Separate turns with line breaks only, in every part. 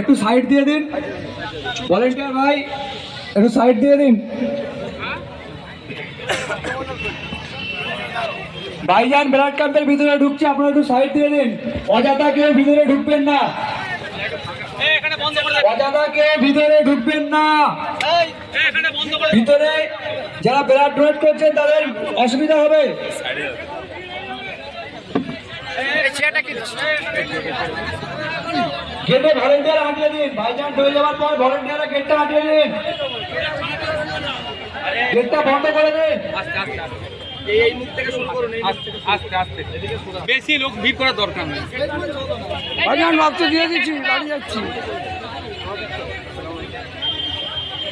একটু সাইড দিয়ে দিন। ভলেন্টিয়ার ভাই, একটু সাইড দিয়ে দিন। ভাইজান ব্লাড ক্যাম্পের ভিতরে ঢুকছে, আপনারা একটু সাইড দিয়ে দিন। অযথা কেউ ভিতরে ঢুকবেন না। ভিতরে ঢুকবেন না। ভিতরে যারা ব্লাড ডোনেট করছেন তাদের অসুবিধা হবে। গেটে ভলেন্টিয়ার আটিয়ে দিন ভাইজান হয়ে যাওয়ার পর ভলেন্টিয়াররা গেটটা আটিয়ে দিন। গেটটা বন্ধ করে দিন।
বেশি লোক ভিড় করার দরকার নেই।
ভাইজান রক্ত দিয়ে দিচ্ছি বাড়ি যাচ্ছি।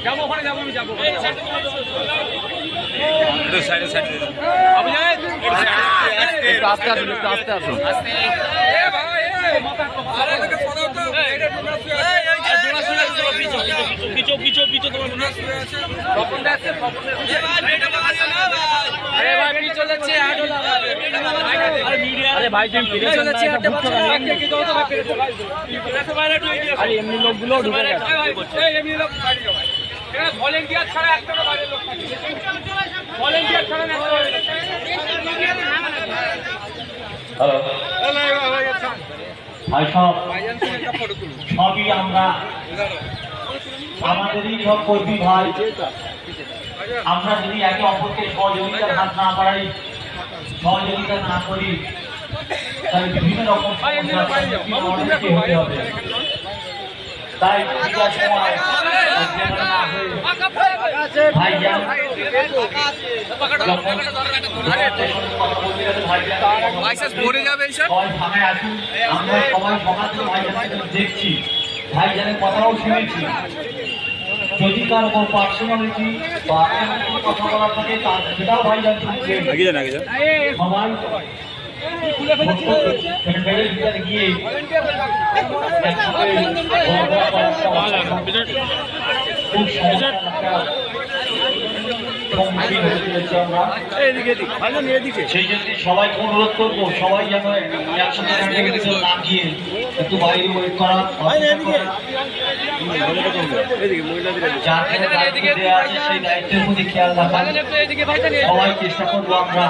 যাব ওখানে যাব আমি যাব। একটু আস্তে আসুন একটু আস্তে আসুন আরে ভাই তুমি ফিরে চলে আরে এমনি লোকগুলো ঢুকে গেছে ভলেন্টিয়ার ছাড়া একটা বাইরের লোক থাকে ভলেন্টিয়ার ছাড়া থাকে।
সব সবই আমরা আমাদেরই সব কর্মী ভাই আমরা যদি একে অপরকে সহযোগিতার হাত না বাড়াই সহযোগিতা না করি, তাহলে বিভিন্ন রকম তাই পূজার সময় ভাইজান আমরা সবাই ভাইজানকে দেখছি। ভাইজানের কথাও শুনেছি। যদি কার ওপর পার্সোনালিটি বা কথা বলার থাকে তার সেটাও ভাইজান শুনছেন সবাই গিয়ে খুব সমস্যার একটা হতে চলেছি আমরা। সেই জন্য সবাইকে অনুরোধ করব সবাই যেন একসাথে না গিয়ে একটু বাইরে ওয়েট করা যার আছে সেই দায়িত্বের প্রতি খেয়াল রাখা। সবাই চেষ্টা করব আমরা